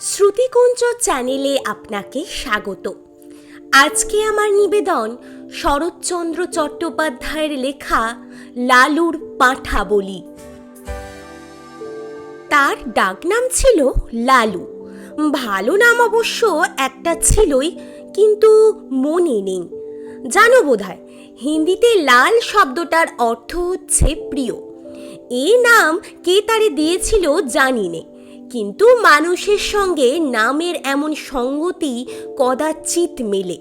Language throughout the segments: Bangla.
শ্রুতিকুঞ্জ চ্যানেলে আপনাকে স্বাগত। আজকে আমার নিবেদন শরৎচন্দ্র চট্টোপাধ্যায়ের লেখা লালুর পাঁঠা বলি তার ডাকনাম ছিল লালু। ভালো নাম অবশ্য একটা ছিলই, কিন্তু মনে নেই। জানো বোধহয়, হিন্দিতে লাল শব্দটার অর্থ হচ্ছে প্রিয়। এ নাম কে তারে দিয়েছিল জানি নে। কিন্তু মানুষের সঙ্গে নামের এমন সঙ্গতি কদাচিৎ মেলে।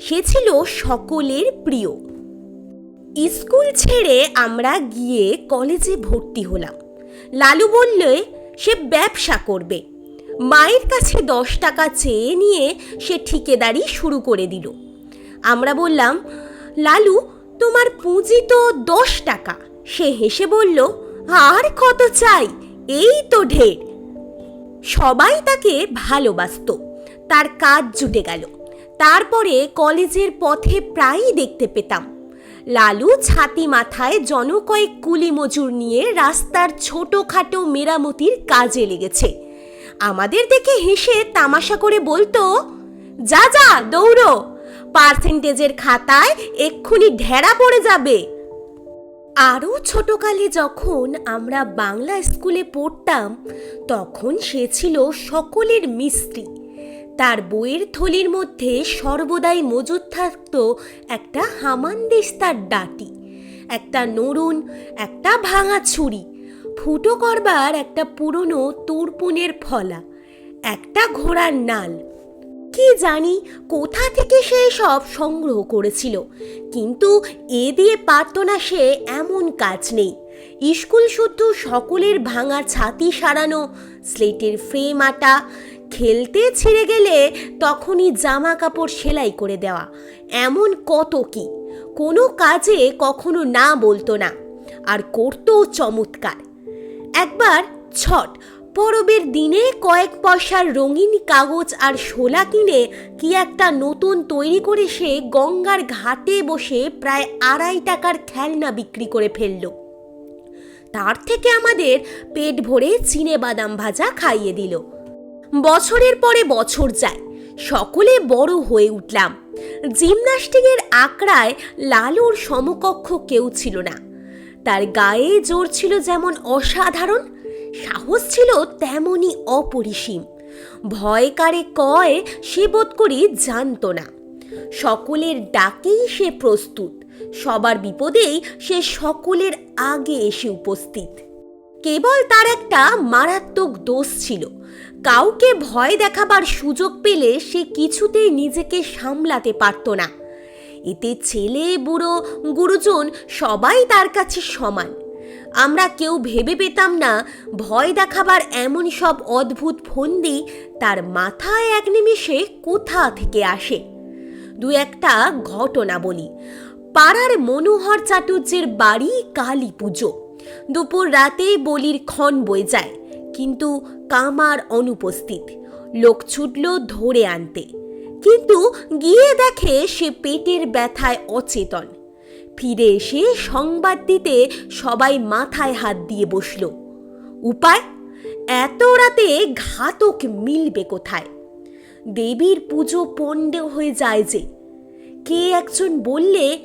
সে ছিল সকলের প্রিয়। স্কুল ছেড়ে আমরা গিয়ে কলেজে ভর্তি হলাম। লালু বললে, সে ব্যবসা করবে। মায়ের কাছে দশ টাকা চেয়ে নিয়ে সে ঠিকেদারি শুরু করে দিল। আমরা বললাম, লালু, তোমার পুঁজি তো দশ টাকা। সে হেসে বলল, আর কত চাই? এই তো ঢের। সবাই তাকে ভালোবাসত। তার কাজ জুটে গেল। তারপরে কলেজের পথে প্রায়ই দেখতে পেতাম। লালু ছাতি মাথায় জনকয়েক কুলি মজুর নিয়ে রাস্তার ছোটোখাটো মেরামতির কাজে লেগেছে। আমাদের দেখে হেসে তামাশা করে বলতো, যা যা, দৌড়ো। পার্সেন্টেজের খাতায় এক্ষুনি ঢেরা পড়ে যাবে। আরও ছোটকালে যখন আমরা বাংলা স্কুলে পড়তাম, তখন সে ছিল সকলের মিস্ত্রি। তার বইয়ের থলির মধ্যে সর্বদাই মজুদ থাকত একটা হামানদিস্তার ডাটি, একটা নরুন, একটা ভাঙা ছুরি, ফুটো করবার একটা পুরনো তুরপুনের ফলা, একটা ঘোড়ার নাল কি জানি কোথা থেকে সে সব সংগ্রহ করেছিল। কিন্তু এ দিয়ে পারত না সে এমন কাজ নেই। স্কুল শুদ্ধ সকলের ভাঙা ছাতি সারানো, স্লেটের ফ্রেম আটা, খেলতে ছিঁড়ে গেলে তখনই জামা কাপড় সেলাই করে দেওয়া। এমন কত কি? কোনো কাজে কখনো না বলতো না। আর করতো চমৎকার। একবার ছট পরবের দিনে কয়েক পয়সার রঙিন কাগজ আর শোলা কিনে কি একটা নতুন তৈরি করে সে গঙ্গার ঘাটে বসে প্রায় আড়াই টাকার খেলনা বিক্রি করে ফেলল। তার থেকে আমাদের পেট ভরে চিনে বাদাম ভাজা খাইয়ে দিল। বছরের পরে বছর যায়, সকলে বড় হয়ে উঠলাম। জিমনাস্টিকের আঁকড়ায় লালুর সমকক্ষ কেউ ছিল না। তার গায়ে জোর ছিল যেমন অসাধারণ সাহস ছিল তেমনই অপরিসীম। ভয় কারে কয় সে বোধ করি জানত না। সকলের ডাকেই সে প্রস্তুত, সবার বিপদেই সে সকলের আগে এসে উপস্থিত। কেবল তার একটা মারাত্মক দোষ ছিল, কাউকে ভয় দেখাবার সুযোগ পেলে সে কিছুতেই নিজেকে সামলাতে পারত না। এতে ছেলে, বুড়ো, গুরুজন সবাই তার কাছে সমান। আমরা কেউ ভেবে পেতাম না ভয় দেখাবার এমন সব অদ্ভুত ফন্দি তার মাথায় এক নিমিষে কোথা থেকে আসে? দু একটা ঘটনা বলি। পাড়ার মনোহর চাটুর্যের বাড়ি কালী পুজো। দুপুর রাতেই বলির ক্ষণ বয়ে যায়, কিন্তু কামার অনুপস্থিত। লোক ছুটল ধরে আনতে। কিন্তু গিয়ে দেখে সে পেটের ব্যথায় অচেতন। ফিরে এসে সংবাদ দিতে সবাই মাথায় হাত দিয়ে বসল। উপায়? এত রাতে ঘাতক মিলবে কোথায়? দেবীর পুজো পণ্ডে হয়ে যায় যে। কে একজন বললে,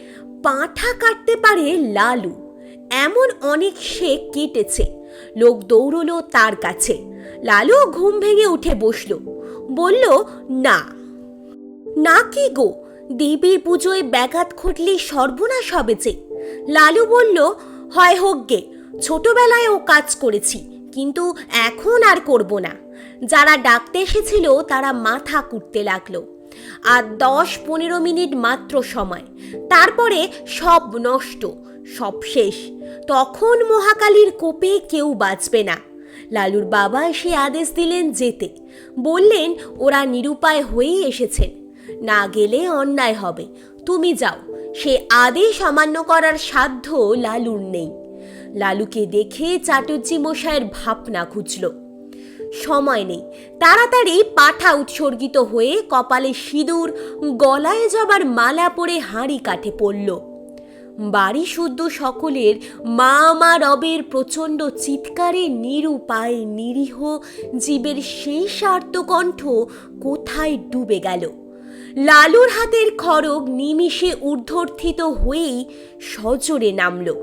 পাঁঠা কাটতে পারে লালু। এমন অনেক সে কেটেছে। লোক দৌড়লো তার কাছে। লালু ঘুম ভেঙে উঠে বসল। বলল, না। না কি গো? দেবীর পুজোয় ব্যাঘাত ঘটলে সর্বনাশ হবে যে। লালু বলল, হয় হোক গে, ছোটবেলায় ও কাজ করেছি, কিন্তু এখন আর করব না। যারা ডাকতে এসেছিল, তারা মাথা কুটতে লাগল। আর দশ পনেরো মিনিট মাত্র সময়। তারপরে সব নষ্ট, সব শেষ। তখন মহাকালীর কোপে কেউ বাঁচবে না। লালুর বাবা এসে আদেশ দিলেন যেতে। বললেন, ওরা নিরুপায় হয়েই এসেছেন। না গেলে অন্যায় হবে। তুমি যাও। সে আদেশ অমান্য করার সাধ্য লালুর নেই। লালুকে দেখে চাটুর্জি মশাইয়ের ভাবনা খুঁজল। সময় নেই। তাড়াতাড়ি পাঠা উৎসর্গিত হয়ে কপালে সিঁদুর, গলায় জবার মালা পরে হাঁড়ি কাঠে পড়ল। বাড়ি শুদ্ধ সকলের মা মা রবের প্রচণ্ড চিৎকারে নিরুপায় নিরীহ, জীবের সেই স্বার্থকণ্ঠ কোথায় ডুবে গেল? লালুর হাতের খড়গ নিমিষে ঊর্ধ্বর্থিত হয়েই সজোরে নামল।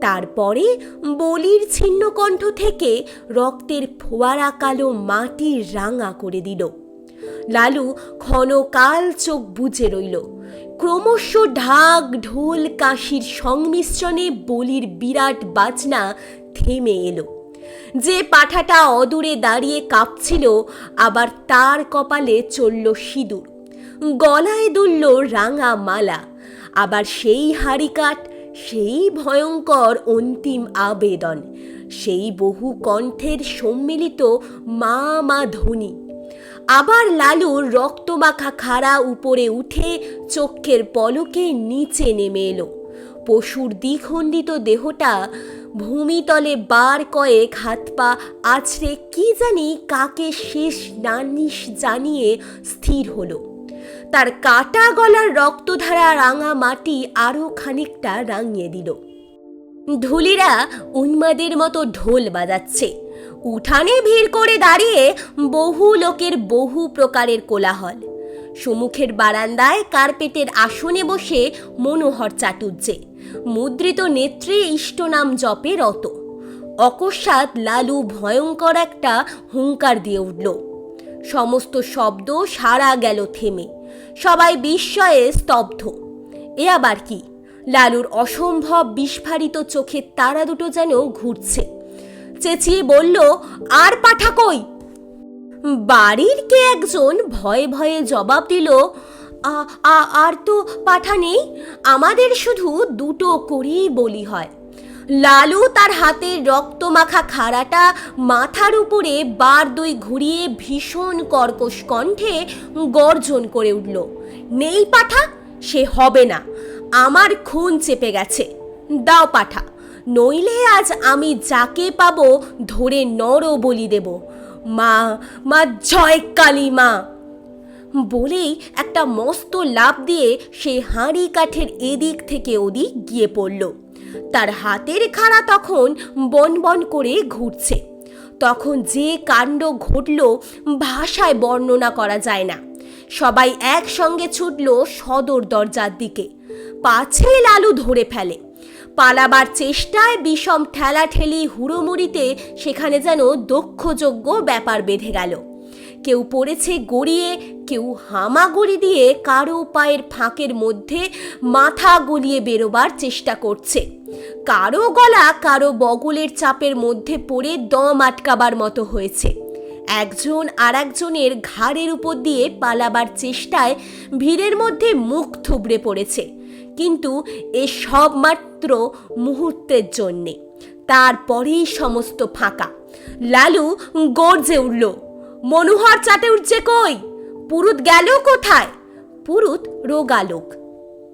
তারপরে বলির ছিন্ন কণ্ঠ থেকে রক্তের ফোয়ারা কালো মাটির রাঙা করে দিল। লালু ক্ষণকাল চোখ বুজে রইল। ক্রমশ ঢাক ঢোল কাশির সংমিশ্রণে বলির বিরাট বাজনা থেমে এলো। যে পাঠাটা অদূরে দাঁড়িয়ে কাঁপছিল, আবার তার কপালে চলল সিঁদুর। গলায় দুলল রাঙা মালা। আবার সেই হাড়িকাঠ সেই ভয়ঙ্কর অন্তিম আবেদন, সেই বহু কণ্ঠের সম্মিলিত মা মা ধ্বনি। আবার লালুর রক্তমাখা খাড়া উপরে উঠে চক্ষের পলকে নিচে নেমে এলো। পশুর দ্বিখণ্ডিত দেহটা ভূমিতলে বার কয়েক হাত পা আছড়ে কি জানি কাকে শেষ নানিশ জানিয়ে স্থির হলো। তার কাটা গলার রক্তধারা রাঙা মাটি আরও খানিকটা রাঙিয়ে দিল। ধুলিরা উন্মাদের মতো ঢোল বাজাচ্ছে। উঠানে ভিড় করে দাঁড়িয়ে বহু লোকের বহু প্রকারের কোলাহল। সুমুখের বারান্দায় কার্পেটের আসনে বসে মনোহর চাটুর্যে মুদ্রিত নেত্রে ইষ্টনাম জপে রত। অকস্মাৎ লালু ভয়ঙ্কর একটা হুঙ্কার দিয়ে উঠল। সমস্ত শব্দ সারা গেল থেমে। সবাই বিস্ময়ে স্তব্ধ। এ আবার কি? লালুর অসম্ভব বিস্ফারিত চোখের তারা দুটো যেন ঘুরছে। চেঁচিয়ে বলল, আর পাঠা কই? বাড়ির কে একজন ভয়ে ভয়ে জবাব দিল, "আ- আ- আর তো পাঠা নেই। আমাদের শুধু দুটো করেই বলি হয়। লালু তার হাতের রক্তমাখা খাড়াটা মাথার উপরে বার দুই ঘুরিয়ে ভীষণ কর্কশ কণ্ঠে গর্জন করে উঠল, নেই পাঠা, সে হবে না। আমার খুন চেপে গেছে। দাও পাঠা, নইলে আজ আমি যাকে পাবো ধরে নর বলি দেব। মা মা, জয় কালী মা! বলেই একটা মস্ত লাভ দিয়ে সে হাঁড়ি কাঠের এদিক থেকে ওদিক গিয়ে পড়ল। তার হাতের খাড়া তখন বন বন করে ঘুরছে। তখন যে কাণ্ড ঘটল ভাষায় বর্ণনা করা যায় না। সবাই একসঙ্গে ছুটল সদর দরজার দিকে। পাছে লালু ধরে ফেলে। পালাবার চেষ্টায় বিষম ঠেলাঠেলি হুড়োমুড়িতে সেখানে যেন দক্ষযোগ্য ব্যাপার বেঁধে গেল। কেউ পড়েছে গড়িয়ে, কেউ হামাগুড়ি দিয়ে কারও পায়ের ফাঁকের মধ্যে মাথা গলিয়ে বেরোবার চেষ্টা করছে। কারও গলা কারও বগলের চাপের মধ্যে পড়ে দম আটকাবার মতো হয়েছে। একজন আর একজনের ঘাড়ের উপর দিয়ে পালাবার চেষ্টায় ভিড়ের মধ্যে মুখ থুবড়ে পড়েছে। কিন্তু এ সব মাত্র মুহূর্তের জন্যে। তারপরেই সমস্ত ফাঁকা। লালু গর্জে উঠল মনোহর চাটে উঠছে কই? পুরুত গেল কোথায়? পুরুত রোগালোক।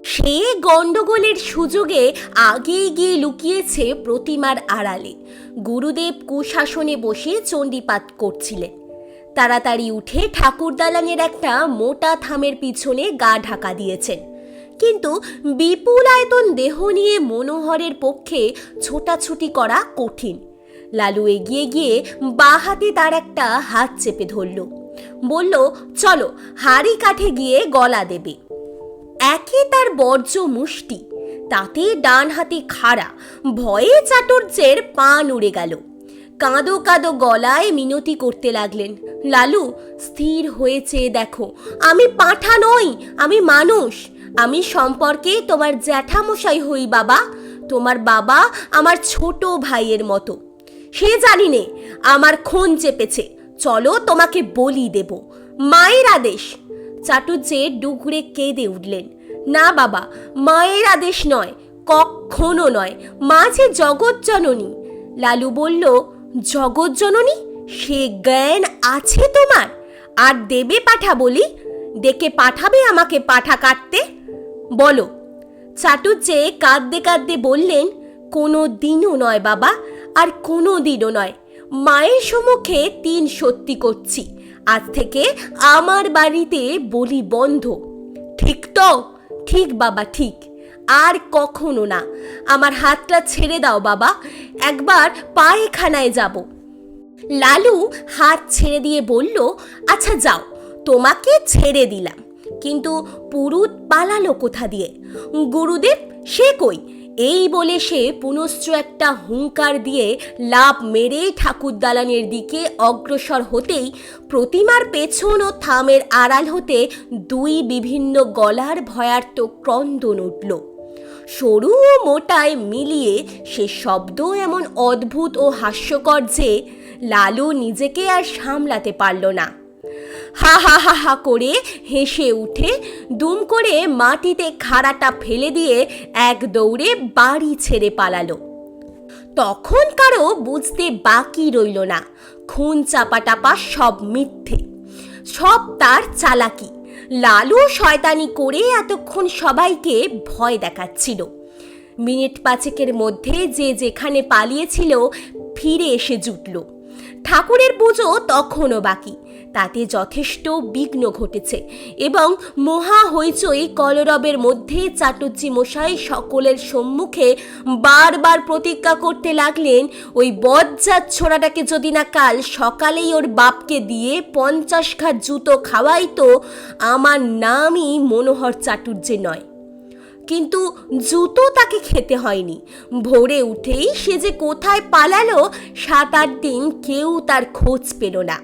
সে গণ্ডগোলের সুযোগে আগেই গিয়ে লুকিয়েছে প্রতিমার আড়ালে। গুরুদেব কুশাসনে বসে চণ্ডীপাত করছিলেন। তাড়াতাড়ি উঠে ঠাকুর দালানের একটা মোটা থামের পিছনে গা ঢাকা দিয়েছেন। কিন্তু বিপুল আয়তন দেহ নিয়ে মনোহরের পক্ষে ছোটাছুটি করা কঠিন। লালু এগিয়ে গিয়ে বা হাতে তার একটা হাত চেপে ধরল। বলল, চলো, হাড়ি কাঠে গিয়ে গলা দেবে। একে তার বর্জ্য মুষ্টি, তাতে ডান হাতে খাড়া, ভয়ে চাটুর্যের পান উড়ে গেল। কাঁদো কাঁদো গলায় মিনতি করতে লাগলেন। লালু, স্থির হয়েছে, দেখো, আমি পাঁঠা নই, আমি মানুষ। আমি সম্পর্কে তোমার জ্যাঠামশাই হই বাবা। তোমার বাবা আমার ছোট ভাইয়ের মতো। সে জানি নে আমার খুন চেপেছে। চলো তোমাকে বলি দেব। মায়ের আদেশ। চাটুর্যে ডুগরে কেঁদে উঠলেন। না বাবা, মায়ের আদেশ নয় কখনো নয় মা যে জগৎ জননী লালু বলল জগৎ জননী সে জ্ঞান আছে তোমার? আর দেবে পাঠা বলি? ডেকে পাঠাবে আমাকে পাঠা কাটতে? বলো। চাটুর্যে কাঁদতে কাঁদতে বললেন, কোনো দিনও নয় বাবা আর কোনো দিনও নয়। মায়ের সম্মুখে তিন সত্যি করছি। আজ থেকে আমার বাড়িতে বলি বন্ধ। ঠিক তো? ঠিক বাবা, ঠিক। আর কখনো না। আমার হাতটা ছেড়ে দাও বাবা। একবার পায়খানায় যাব। লালু হাত ছেড়ে দিয়ে বলল আচ্ছা যাও, তোমাকে ছেড়ে দিলাম। কিন্তু পুরুত পালালো কোথা দিয়ে? গুরুদেব, সে কই? এই বলে সে পুনশ্চ একটা হুঙ্কার দিয়ে লাভ মেরে ঠাকুর দালানের দিকে অগ্রসর হতেই প্রতিমার পেছন ও থামের আড়াল হতে দুই বিভিন্ন গলার ভয়ার্ত ক্রন্দন উঠল। সরু ও মোটায় মিলিয়ে সে শব্দ এমন অদ্ভুত ও হাস্যকর যে লালু নিজেকে আর সামলাতে পারল না। হা হা হা হা করে হেসে উঠে দুম করে মাটিতে খাড়াটা ফেলে দিয়ে এক দৌড়ে বাড়ি ছেড়ে পালালো। তখন কারও বুঝতে বাকি রইল না। খুন চাপা টাপা সব মিথ্যে। সব তার চালাকি। লালু শয়তানি করে এতক্ষণ সবাইকে ভয় দেখাচ্ছিল। মিনিট পাঁচেকের মধ্যে যে যেখানে পালিয়েছিল, ফিরে এসে জুটল। ঠাকুরের পুজো তখনও বাকি। তাতে যথেষ্ট বিঘ্ন ঘটেছে এবং মহা হইচই কলরবের মধ্যে চাটুজ্জি মশাই সকলের সম্মুখে বারবার প্রতিজ্ঞা করতে লাগলেন, ওই বজ্জাত ছোড়াটাকে যদি না কাল সকালেই ওর বাপকে দিয়ে পঞ্চাশ ঘাট জুতো খাওয়াই তো আমার নামই মনোহর চাটুর্যে নয়। কিন্তু জুতো তাকে খেতে হয়নি। ভোরে উঠেই সে যে কোথায় পালালো, সাত আট দিন কেউ তার খোঁজ পেল না।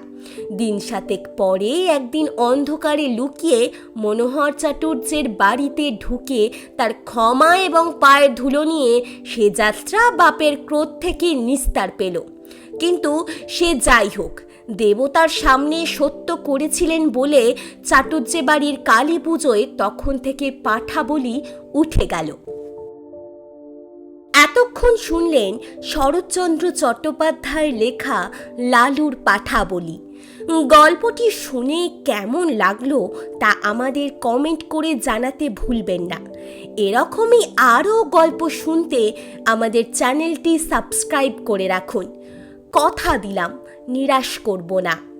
দিন সাতেক পরে একদিন অন্ধকারে লুকিয়ে মনোহর চাটুর্যের বাড়িতে ঢুকে তার ক্ষমা এবং পায়ের ধুলো নিয়ে সে যাত্রা বাপের ক্রোধ থেকে নিস্তার পেল। কিন্তু সে যাই হোক, দেবতার সামনে সত্য করেছিলেন বলে চাটুজ্জে বাড়ির কালী পুজোয় তখন থেকে পাঠা বলি উঠে গেল। এতক্ষণ শুনলেন শরৎচন্দ্র চট্টোপাধ্যায়ের লেখা লালুর পাঠা বলি। গল্পটি শুনে কেমন লাগল তা আমাদের কমেন্ট করে জানাতে ভুলবেন না। এরকমই আরও গল্প শুনতে আমাদের চ্যানেলটি সাবস্ক্রাইব করে রাখুন। কথা দিলাম, নিরাশ করব না।